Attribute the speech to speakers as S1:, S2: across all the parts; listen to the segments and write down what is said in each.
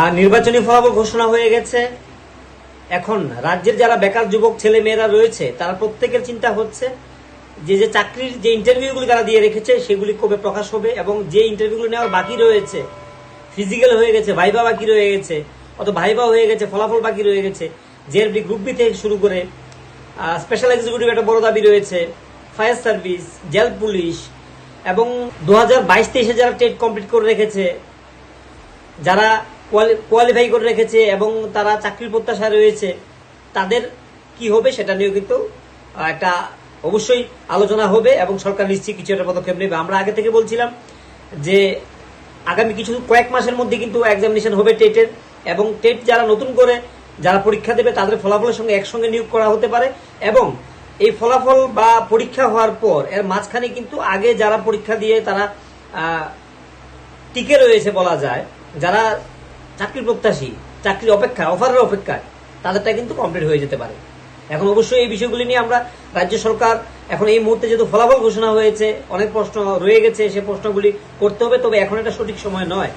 S1: আর নির্বাচনী ফলাফল ঘোষণা হয়ে গেছে। এখন রাজ্যের যারা বেকার যুবক, ছেলে মেয়েরা রয়েছে, তারা প্রত্যেকের চিন্তা হচ্ছে যে যে চাকরির যে ইন্টারভিউগুলি তারা দিয়ে রেখেছে, সেগুলি কবে প্রকাশ হবে এবং যে ইন্টারভিউগুলো নেওয়ার বাকি রয়েছে ফিজিক্যাল হয়ে গেছে ভাইবা বাকি রয়ে গেছে অত ভাইবা হয়ে গেছে, ফলাফল বাকি রয়ে গেছে জেআরবি গ্রুপ বি থেকে শুরু করে স্পেশাল এক্সিকিউটিভ একটা বড় দাবি রয়েছে ফায়ার সার্ভিস জেল পুলিশ এবং দু হাজার বাইশ তেইশে যারা টেট কমপ্লিট করে রেখেছে, যারা কোয়ালিফাই করে রেখেছে এবং তারা চাকরির প্রত্যাশা রয়েছে, তাদের কি হবে সেটা নিয়েও কিন্তু একটা অবশ্যই আলোচনা হবে এবং সরকার নিশ্চয়ই কিছু একটা পদক্ষেপ নেবে। আমরা আগে থেকে বলছিলাম যে আগামী কিছু কয়েক মাসের মধ্যে কিন্তু এক্সামিনেশন হবে টেটের এবং টেট যারা নতুন করে যারা পরীক্ষা দেবে তাদের ফলাফলের সঙ্গে একসঙ্গে নিয়োগ করা হতে পারে এবং এই ফলাফল বা পরীক্ষা হওয়ার পর এর মাঝখানে কিন্তু আগে যারা পরীক্ষা দিয়ে তারা টিকে রয়েছে বলা যায়, যারা চাকরির প্রত্যাশী, চাকরির অপেক্ষা, অফারের অপেক্ষায় তাদেরটা কিন্তু কমপ্লিট হয়ে যেতে পারে। এখন অবশ্যই এই বিষয়গুলি নিয়ে আমরা রাজ্য সরকার এখন এই মুহূর্তে যেহেতু ফলাফল ঘোষণা হয়েছে, অনেক প্রশ্ন রয়ে গেছে, সে প্রশ্নগুলি করতে হবে, তবে এখন এটা সঠিক সময় নয়।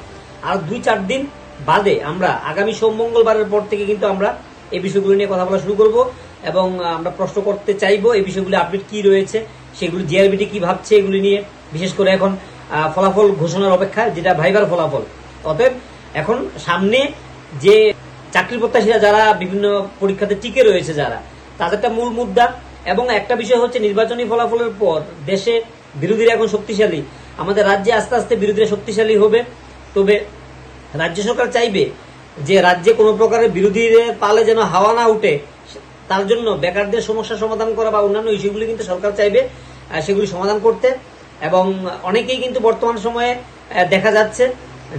S1: আর দুই চার দিন বাদে আমরা আগামী সোম মঙ্গলবারের পর থেকে কিন্তু আমরা এই বিষয়গুলি নিয়ে কথা বলা শুরু করব এবং আমরা প্রশ্ন করতে চাইব এই বিষয়গুলি আপডেট কি রয়েছে, সেগুলি জিআরবিটি কি ভাবছে, এগুলি নিয়ে বিশেষ করে এখন ফলাফল ঘোষণার অপেক্ষা যেটা ভাইবার ফলাফল। অতএব এখন সামনে যে চাকরি প্রত্যাশীরা যারা বিভিন্ন পরীক্ষাতে টিকে রয়েছে যারা তাদেরটা মূল মুদ্রা। এবং একটা বিষয় হচ্ছে নির্বাচনী ফলাফলের পর দেশে বিরোধীরা এখন শক্তিশালী। আমাদের রাজ্যে আস্তে আস্তে বিরোধীরা শক্তিশালী হবে। তবে রাজ্য সরকার চাইবে যে রাজ্যে কোনো প্রকারের বিরোধীদের পালে যেন হাওয়া না উঠে, তার জন্য বেকারদের সমস্যা সমাধান করা বা অন্যান্য ইস্যুগুলি কিন্তু সরকার চাইবে সেগুলি সমাধান করতে। এবং অনেকেই কিন্তু বর্তমান সময়ে দেখা যাচ্ছে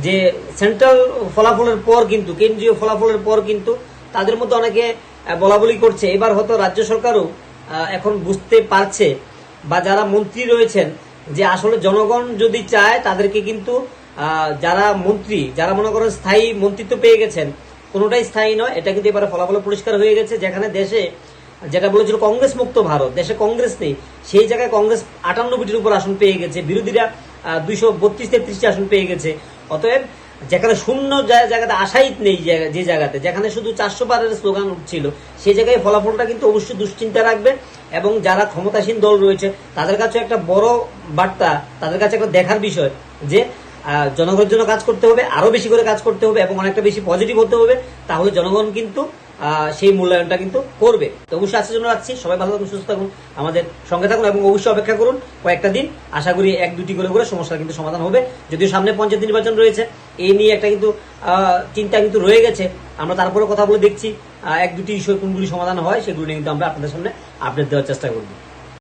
S1: যে সেন্ট্রাল ফলাফলের পর কিন্তু কেন্দ্রীয় ফলাফলের পর কিন্তু তাদের মধ্যে অনেকে আহ, বলাবলি করছে। এবার হয়তো রাজ্য সরকারও এখন বুঝতে পারছে বা যারা মন্ত্রী রয়েছেন যে আসলে জনগণ যদি চায় তাদেরকে কিন্তু যারা মন্ত্রী যারা মনে করেন স্থায়ী মন্ত্রিত্ব পেয়ে গেছেন কোনোটাই স্থায়ী নয়। এটা কিন্তু এবারে ফলাফল পরিষ্কার হয়ে গেছে। যেখানে দেশে যেটা বলেছিল কংগ্রেস মুক্ত ভারত দেশে কংগ্রেস নেই সেই জায়গায় কংগ্রেস আটান্নবটির উপর আসন পেয়ে গেছে। বিরোধীরা দুইশো বত্রিশ তেত্রিশটি আসন পেয়ে গেছে। অতএব যেখানে শূন্য জায়গাতে আশাই নেই যে জায়গাতে, যেখানে শুধু চারশো পারের স্লোগান উঠছিল সেই জায়গায় ফলাফলটা কিন্তু অবশ্যই দুশ্চিন্তা রাখবে এবং যারা ক্ষমতাসীন দল রয়েছে, তাদের কাছে একটা বড় বার্তা, তাদের কাছে একটা দেখার বিষয় যে জনগণের জন্য কাজ করতে হবে আরও বেশি করে কাজ করতে হবে এবং অনেকটা বেশি পজিটিভ হতে হবে। তাহলে জনগণ কিন্তু সেই মূল্যায়নটা কিন্তু করবে। তো অবশ্যই আজকের জন্য রাখছি। সবাই ভালো থাকুন, সুস্থ থাকুন, আমাদের সঙ্গে থাকুন এবং অবশ্যই অপেক্ষা করুন কয়েকটা দিন। আশা করি এক, দুটি করে করে সমস্যা কিন্তু সমাধান হবে। যদিও সামনে পঞ্চায়েত নির্বাচন রয়েছে, এই নিয়ে একটা কিন্তু চিন্তা কিন্তু রয়ে গেছে। আমরা তারপরে কথা বলে দেখছি। এক, দুটি ইস্যু কোনগুলি সমাধান হয়, সেগুলো নিয়ে কিন্তু আমরা আপনাদের সামনে আপডেট দেওয়ার চেষ্টা করব।